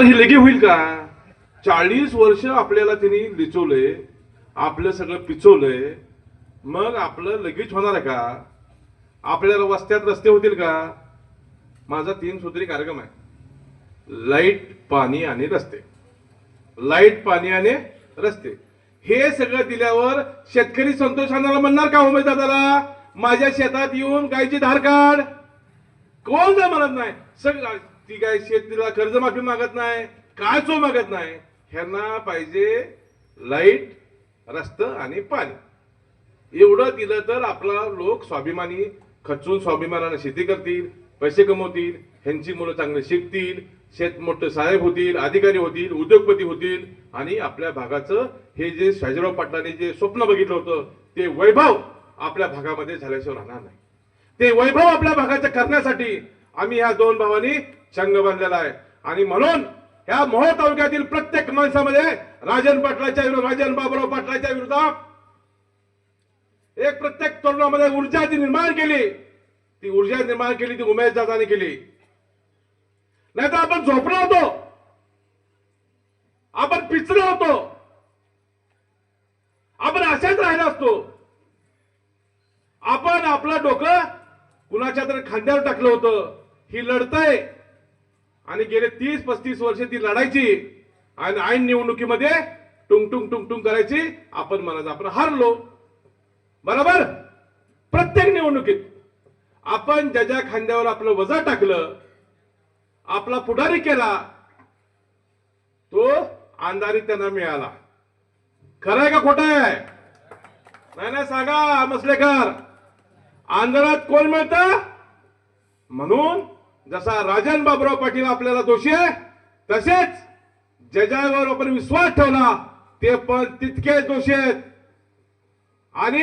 तर ही लगे होईल का? चाळीस वर्ष आपल्याला तिने लिचवलंय आपलं सगळं पिचवलंय मग आपलं लगेच होणार आहे का? आपल्याला वस्त्यात रस्ते होतील का? माझा तीन सूत्री कार्यक्रम आहे. लाइट पाणी आणि रस्ते. लाइट पाणी आणि रस्ते. हे सगळं दिल्यावर शेतकरी संतोषाला म्हणणार का उमेश दादाला? माझ्या शेतात येऊन गायची धार काढ. कोण जर म्हणत नाही सगळं ती काय शेतीला कर्जमाफी मागत नाही काय चो मागत नाही ह्यांना पाहिजे लाइट रस्त आणि पाणी. एवढं दिलं तर आपला लोक स्वाभिमानी खचून स्वाभिमानानं शेती करतील पैसे कमवतील ह्यांची मुलं चांगले शिकतील शेत मोठे साहेब होतील अधिकारी होतील उद्योगपती होतील आणि आपल्या भागाचं हे जे शाजीराव पाटलांनी जे स्वप्न बघितलं होतं ते वैभव आपल्या भागामध्ये झाल्याशिवाय राहणार नाही. ते वैभव आपल्या भागाचं करण्यासाठी आम्ही ह्या दोन भावांनी चंग बनलेला आहे. आणि म्हणून ह्या मोहोळ तालुक्यातील प्रत्येक माणसामध्ये राजन पाटलाच्या विरोधात राजन बाबुराव पाटलाच्या विरोधात एक प्रत्येक तरुणामध्ये ऊर्जा जी निर्माण केली ती ऊर्जा निर्माण केली ती उमेश दादाने केली. नाहीतर आपण झोपलो होतो. आपण पिचलो होतो. आपण असेच राहिला असतो. आपण आपलं डोकं कुणाच्या तरी खांद्यावर टाकलं होतं. ही लढतंय. आणि गेले तीस पस्तीस वर्ष ती लढायची. आणि ऐन निवडणुकीमध्ये टुंग टुंग टुंग टुंग करायची. आपण म्हणायचं आपण हारलो. बरोबर? प्रत्येक निवडणुकीत आपण ज्याच्या खांद्यावर आपलं वजा टाकलं आपला पुढारी केला तो अंधारी त्यांना मिळाला. खरं आहे का खोट आहे? नाही नाही सांगा मसलेकर. अंधारात कोण मिळतं? म्हणून जसा राजन बाबुराव पाटील आपल्याला दोषी आहे तसेच जजावर आपण विश्वास ठेवला ते पण तितके दोषी आहेत. आणि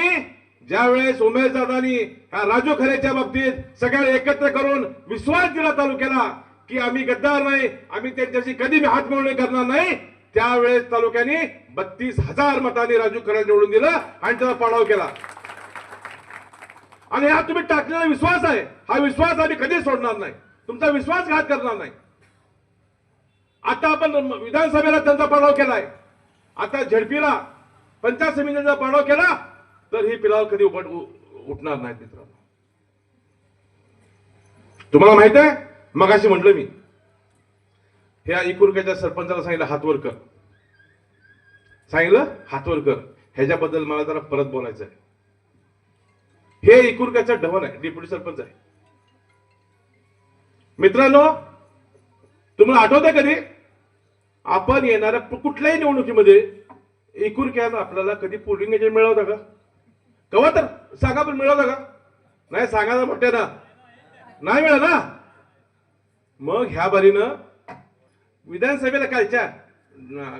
ज्यावेळेस उमेश दादानी ह्या राजू खरेच्या बाबतीत सगळ्या एकत्र करून विश्वास दिला तालुक्याला की आम्ही गद्दार नाही आम्ही त्यांच्याशी कधी हात मिळवणी करणार नाही त्यावेळेस तालुक्याने बत्तीस हजार मतांनी राजू खरे निवडून दिलं आणि त्याचा पाडाव केला. आणि हा तुम्ही टाकलेला विश्वास आहे हा विश्वास आम्ही कधी सोडणार नाही. तुमचा विश्वासघात करणार नाही. आता आपण विधानसभेला त्यांचा पाडाव केलाय. आता झडपीला पंचायत समितीचा पाडाव केला तर ही पिलाव कधी उपट उठणार नाही मित्रांनो. तुम्हाला माहीत आहे? मगाशी म्हटलं मी. ह्या इकुरक्याच्या सरपंचाला सांगितलं हातवर कर सांगितलं हातवर कर ह्याच्याबद्दल मला जरा परत बोलायचं आहे हे इकुरक्याचं ढवण आहे डेप्युटी सरपंच आहे. मित्रांनो तुम्हाला आठवतंय कधी? आपण येणाऱ्या कुठल्याही निवडणुकीमध्ये एकूण एकुरक्यात आपल्याला कधी पोलिंग एजंट मिळवता का? कवा तर सांगा पण मिळवता का? नाही सांगायला म्हटलं ना. नाही मिळालं ना? मग ह्या बारीनं विधानसभेला कालच्या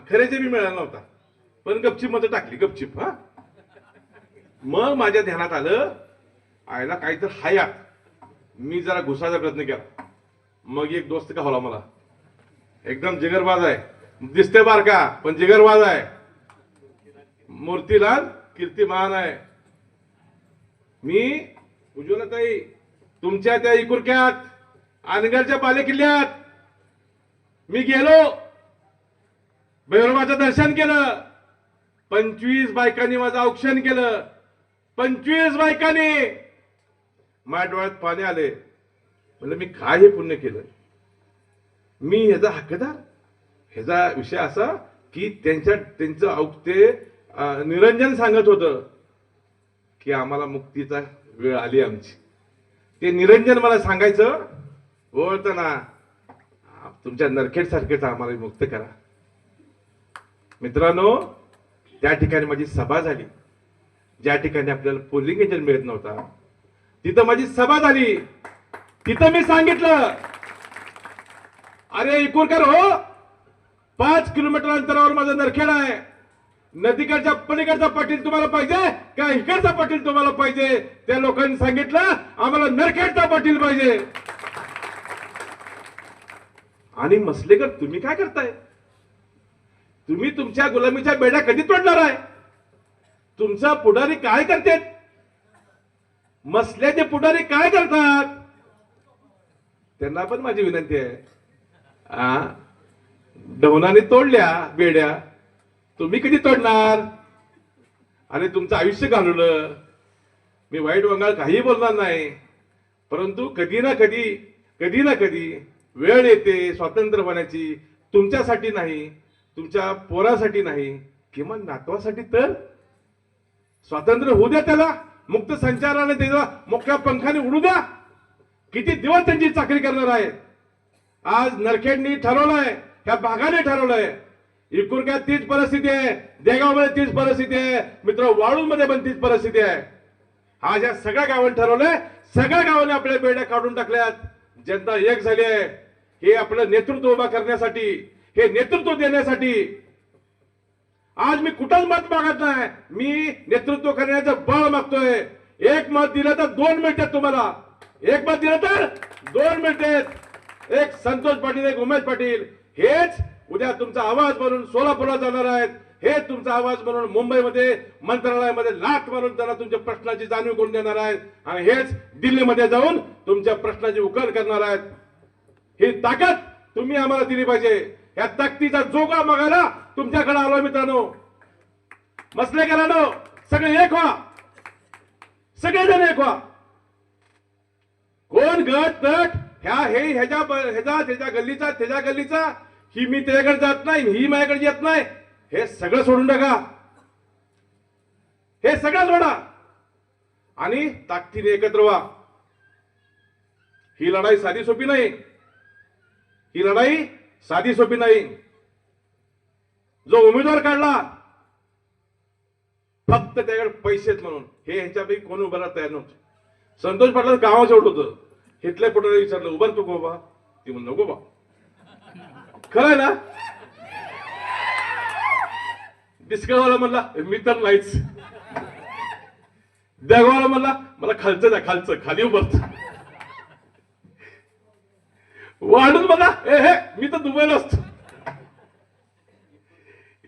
खरेचे बी मिळाला नव्हता. पण गपचीपमध्ये टाकली गपचीप हा. मग माझ्या ध्यानात आलं आयला काहीतरी हायात मी जरा घुसायचा प्रयत्न केला. मग एक दोस्त का होला मला? एकदम जिगरबाज आहे. दिसते बारका पण जिगरबाज आहे. मूर्तीलाल कीर्तिमान आहे. मी उज्ज्वलताई तुमच्या त्या इकुरक्यात अनगरच्या पालेकिल्ल्यात मी गेलो. भैरवाचं दर्शन केलं. पंचवीस बायकांनी माझं औक्षण केलं. पंचवीस बायकांनी. माझ्या डोळ्यात पाणी आले. म्हणलं मी काय हे पुण्य केलं? मी ह्याचा हक्कदार? ह्याचा विषय असा की त्यांच्या त्यांचं औक्ते निरंजन सांगत होतं की आम्हाला मुक्तीचा वेळ आली आमची. ते निरंजन मला सांगायचं ओळतं ना तुमच्या नरखेड सारखेच आम्हाला मुक्त करा. मित्रांनो त्या ठिकाणी माझी सभा झाली. ज्या ठिकाणी आपल्याला पोलिंग एजंट मिळत नव्हता तिथं माझी सभा झाली. तिथं मी सांगितलं. अरे इकुरकर हो. पाच किलोमीटर अंतरावर माझं नरखेड आहे. नदीकडच्या पलीकडचा पाटील तुम्हाला पाहिजे का इकडचा पाटील तुम्हाला पाहिजे? त्या लोकांनी सांगितलं आम्हाला नरखेडचा पाटील पाहिजे. आणि मसलेकर तुम्ही काय करताय? तुम्ही तुमच्या गुलामीच्या बेड्या कधी तोडणार आहे? तुमचा पुढारी काय करतात मसल्याचे पुढारी काय करतात? त्यांना पण माझी विनंती आहे. आ? ढवनाने तोडल्या बेड्या. तुम्ही कधी तोडणार? आणि तुमचं आयुष्य घालवलं. मी वाईट वंगाळ काही बोलणार नाही. परंतु कधी ना कधी कधी ना कधी वेळ येते स्वातंत्र्य होण्याची. तुमच्यासाठी नाही तुमच्या पोरासाठी नाही किंवा नातवासाठी तर. स्वातंत्र्य होऊ द्या त्याला. मुक्त संचाराने त्याला मोठ्या पंखाने उडू द्या. किती दिवस त्यांची चाकरी करणार आहे? आज नरखेडनी ठरवलंय ह्या भागाने ठरवलंय. इकुरक्यात तीच परिस्थिती आहे देगावमध्ये तीच परिस्थिती आहे मित्र वाळूमध्ये पण तीच परिस्थिती आहे. आज या सगळ्या गावांनी ठरवलंय सगळ्या गावांनी आपल्या बेड्या काढून टाकल्यात. जनता एक झाली आहे. हे आपलं नेतृत्व उभा करण्यासाठी हे नेतृत्व देण्यासाठी. आज मी कुठंच मत मागत नाही. मी नेतृत्व करण्याचं बळ मागतोय. एक मत दिलं तर दोन मिळतात तुम्हाला. एक मत दिलं तर? दोन मिळते एक संतोष पाटील एक उमेश पाटील. हेच उद्या तुमचा आवाज म्हणून सोलापूरला जाणार आहेत. हे तुमचा आवाज म्हणून मुंबईमध्ये मंत्रालयामध्ये लाट मारून त्यांना तुमच्या प्रश्नाची जाणीव करून देणार आहेत. आणि हेच दिल्लीमध्ये जाऊन तुमच्या प्रश्नाची उकल करणार आहेत. ही ताकद तुम्ही आम्हाला दिली पाहिजे. या ताकदीचा जोगा मागायला तुमच्याकडे आलो मित्रांनो. मसलेकरांनो सगळे एक व्हा. सगळेजण एक व्हा. कोण गट तट ह्या हे ह्याच्या ह्याचा त्याच्या गल्लीचा त्याच्या गल्लीचा? ही मी त्याच्याकडे जात नाही ही माझ्याकडे येत नाही. हे सगळं सोडून टाका. हे सगळं सोडा. आणि ताकदीने एकत्र व्हा. ही लढाई साधी सोपी नाही. ही लढाई साधी सोपी नाही. जो उमेदवार काढला फक्त त्याकडे पैसेच म्हणून. हे ह्याच्यापैकी कोण उभं तयार नव्हतं. संतोष पाटलाचं गावाचं एवढं होतं. हिथल्या पोटाला विचारलं उभं तू गोबा ती म्हणलं नको बा. खरं आहे ना? डिस्कवाला म्हणला मी तर नाहीच. देगवाला म्हणला मला खालचं द्या खालचं खाली उभं वाढून म्हणला ए हे मी तर दुबईला असतो.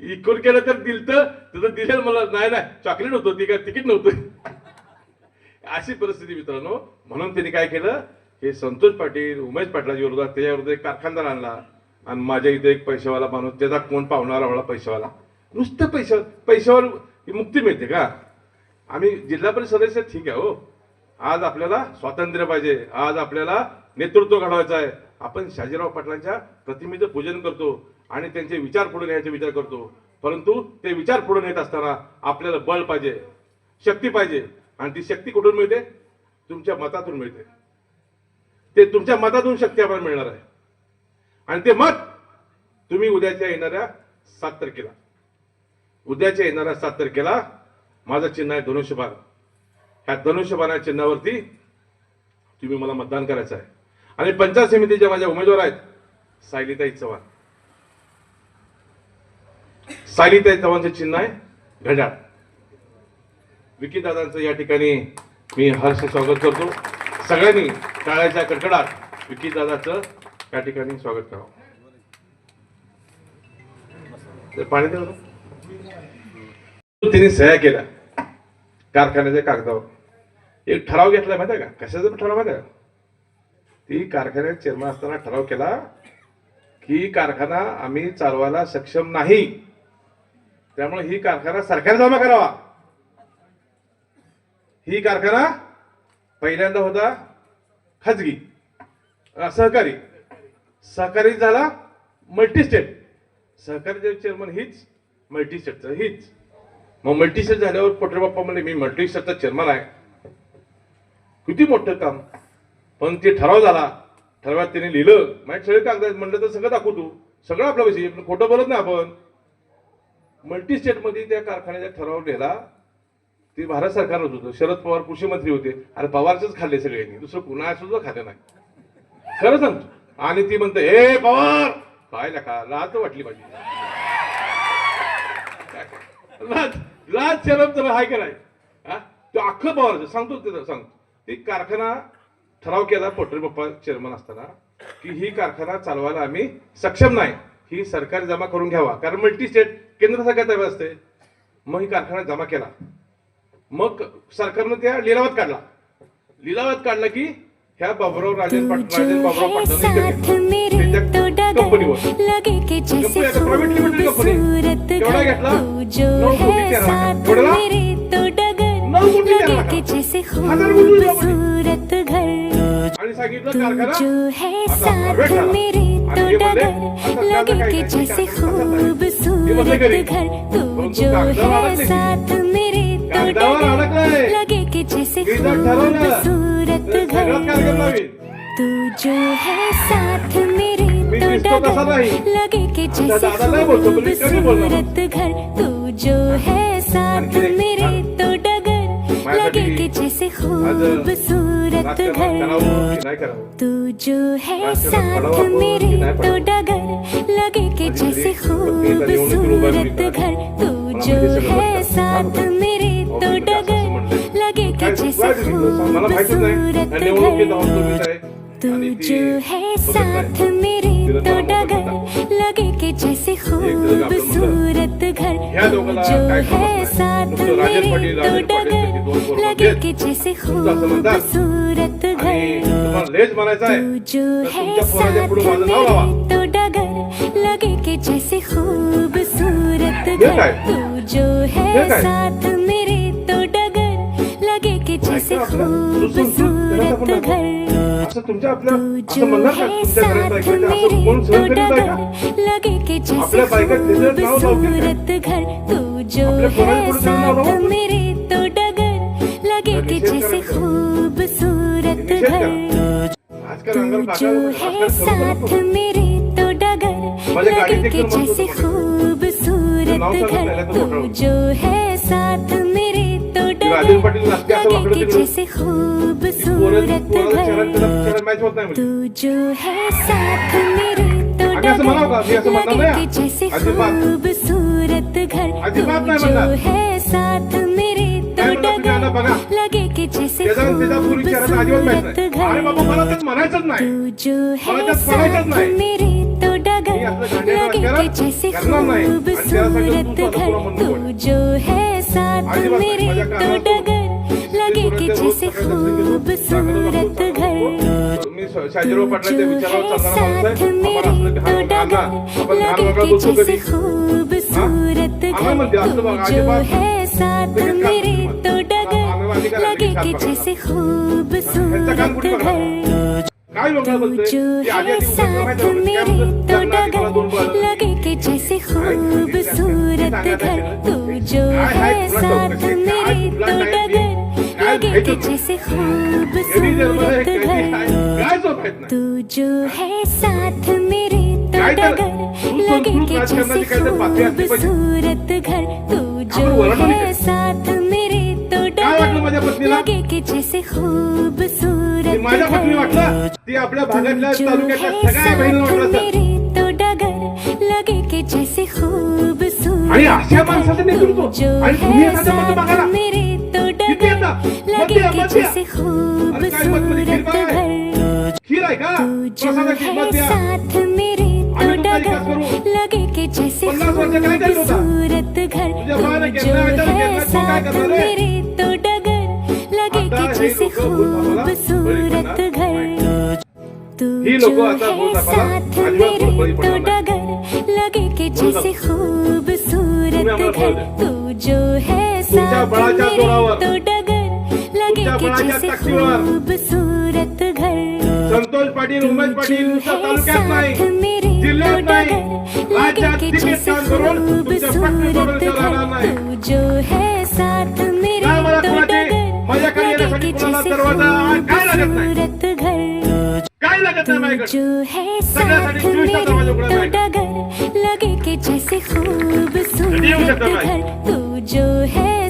इकडून केलं तर दिल तर तिथं दिलेलं मला नाही नाही चॉकलेट होतं ती काय तिकीट नव्हतं. अशी परिस्थिती मित्रांनो. म्हणून त्यांनी काय केलं? हे संतोष पाटील उमेश पाटलाच्या विरोधात त्याच्या एक कारखानदार आणला. आणि माझ्या इथे एक पैशावाला माणूस त्याचा कोण पावणारा वाला पैशावाला? नुसतं पैशा पैशावर मुक्ती मिळते का? आम्ही जिल्हा परिषद सदस्य ठीक आहे हो. आज आपल्याला स्वातंत्र्य पाहिजे. आज आपल्याला नेतृत्व घडवायचं आहे. आपण शाजीराव पाटलांच्या प्रतिमेचं पूजन करतो आणि त्यांचे विचार पुढे न्यायचा विचार करतो. परंतु ते विचार पुढे नेत असताना आपल्याला बळ पाहिजे शक्ती पाहिजे. आणि ती शक्ती कुठून मिळते? तुमच्या मतातून मिळते. ते तुमच्या मतातून शक्ती आपल्याला मिळणार आहे. आणि ते मत तुम्ही उद्याच्या येणाऱ्या सात तारखेला. उद्याच्या येणाऱ्या सात तारखेला माझं चिन्ह आहे धनुष्यबाण. ह्या धनुष्यबाणा चिन्हावरती तुम्ही मला मतदान करायचं आहे. आणि पंचायत समितीच्या माझ्या उमेदवार आहेत सायलीताई चव्हाण. सायलीताई चव्हाणचं चिन्ह आहे घड्याळ. विकी दादांचं या ठिकाणी मी हर्ष स्वागत करतो. सगळ्यांनी टाळ्याच्या कडकडात विकी दादाचं या ठिकाणी स्वागत करावं. पाणी द्या तिने सह्या केल्या. कारखान्याच्या कागदावर. एक ठराव घेतला माहिती आहे का? कशाचा ठराव माहिती आहे का? ती कारखान्यात चेअरमन असताना ठराव केला की कारखाना आम्ही चालवायला सक्षम नाही. त्यामुळे ही कारखाना सरकारने जमा करावा. ही कारखाना पहिल्यांदा होता खाजगी सहकारी. सहकारी झाला मल्टीस्टेट सहकारी चेअरमन हीच मल्टीस्टेटचा हीच. मग मल्टीस्टेट झाल्यावर पोटरे बाप्पा म्हणले मी मल्टीस्टेटचा चेअरमन आहे. किती मोठं काम. पण ते ठराव झाला. ठरावात त्याने लिहिलं माहीत सगळे कागद म्हणलं तर सगळं दाखवू तू सगळं आपला खोटं बोलत नाही आपण. मल्टीस्टेटमध्ये त्या कारखान्याचा ठराव लिहिला. ते भारत सरकारच होतं. शरद पवार कृषी मंत्री होते. अरे पवारच खाल्ले सगळ्यांनी दुसरं कुणा सुद्धा खाल्लं नाही. खरं सांगतो. आणि ती म्हणते हे पवार! काय का? लाज वाटली माझी. लाज लाज शरद तर हाय कराय हा? तो अख्खं पवार सांगतो ते सांगतो. ते कारखाना ठराव केला पोटरी बाप्पा चेअरमन असताना की ही कारखाना चालवायला आम्ही सक्षम नाही. ही सरकार जमा करून घ्यावा. कारण मल्टी स्टेट केंद्र सरकार ताब्यात असते. मग ही कारखाना जमा केला. मग सरकारनं त्या लिलावात काढला लिलावात काढला की ह्या बाबुराव राजन राजन बाबुराव कंपनीवर कंपनी घर घेतला? तू जो नऊ कोटी है तेरा लाख. नऊ कोटी तेरा लाख. हजार कोटी रुपये. आणि सांगितलं कारखाना आणि आता काय जैसे खूबसूरत घरी. तू जो. साथ मेरे तो कागदावर अडकलंय. डगर लगे के जैसे गिरजात ठरवलं. खूबसूरत सगळ्यात घर कार्यक्रम लावीन. तू जो है साथ मेरे मी तो दिसतो तसा डगर नाही. लगे के आमच्या जैसे दादाला बोलतो, पण मी कधी बोलणार? खूबसूरत घर तू जो है साथ आणखी एक, मेरे हा. तो डगर माझ्यासाठी लगे के जैसे आज खूबसूरत राजकारण घर करावं की नाही करावं तू जो है राजकारण साथ पडावं आपण मेरे की नाही तो पडावं? डगर लगे के माझी जैसे घरी पत्नी झाली, म्हणून तुला उभा खूबसूरत राहिली. घर तू मला जो माहिती सगळं है बरं का? साथ बरोबर. मेरे अहो, तो डगर. लगे के जैसे खूबसूरत घर तू जो है साथ. मेरे तो डगर. लगे के जैसे खूबसूरत घर जो है. साथ मेरे तो डगर लगे. के जैसे. खूबसूरत घर तू जो है साथ मेरे तो डगर लगे के जैसे खूबसूरत घर? तू जो हे? साथ मेरे जैसे तो खूबसूरत घर। तू जो है साथ मेरे तो डगर। लगे कि जैसे खूबसूरत घर। तू तो जो है साथ मेरे तो डगर। लगे के जैसे खूबसूरत घर। तू जो है साथ मेरे तो डगर। लगे के जैसे खूबसूरत घर। तू जो है साथ राजेश पाटील नाचते असं लगे वाकडं के तिकडं. जैसे ती जो है साथ मेरे तो. खूबसूरत घर जो. है साथ मेरे तो. डगर लगे के जैसे खूबसूरत घर तू जो है साथ. मेरे तो डगर लगे के जैसे खूबसूरत घर तू. जो है साथ मेरे तो, तो डगर लगे कि जैसे खूबसूरत घर। तुम्हारे साथ मेरे तो डगर लगे कि जैसे खूबसूरत घर। जो है साथ मेरे तो डगर लगे कि जैसे खूबसूरत घर। जो है साथ मेरे तो डगर लगे के जैसे खूबसूरत घर तू जो है साथ मेरे तो डगर। लगे के? जैसे खूबसूरत हे घर। तू जो है साथ मेरे तो डगर। लगे के जैसे. खूबसूरत घर। तू जो है. साथ मेरे तो डगर? लगे के जैसे खूबसूरत माझ्या पत्नी घर वाटलं। ती आपल्या भागातल्या जो तालुक्यातल्या सगळ्या बहिणीला साथ वाटलं लगे के जैसे आणि अशा माणसाचं नेतृत्व जो आणि तुम्ही है एखाद्या मत साथ बघा ना मेरे तो किती डगर? लगे मध्य- के मध्य. जैसे अरे काय मत मध्ये खीर खूबसूरत काय? घर खीर आहे का तू जो प्रसादाची है साथ मेरे तो आम्ही तुमचा विकास डगर करू. लगे के जैसे पन्नास वर्ष काय केलं होतं? खूबसूरत घर तुझ्या तू जो है केलं, तू काय साथ करणार? मेरे तो डगर लगे आता के हे जैसे लोकं भूतबापाला बळी खूबसूरत पडणार घर तू ही जो आता है साथ मेरे बळी तो पडणार नाही. डगर लगे के. जैसे खूबसूरत घर. तू जो है साथ मेरे तो डगर। लगे के जैसे खूबसूरत घर संतोष पाटील उमेश पाटील नाही राज्यात तिकीट काम करून तुमच्या पत्नी सोडून राहणार नाही. जो है साथ मेरे तो डगर। लगे के जैसे खूबसूरत घर काय लागत नाही माझ्याकडे सगळ्यासाठी चोवीस तास लगे के जैसे खूबसूरत? घर तू जो है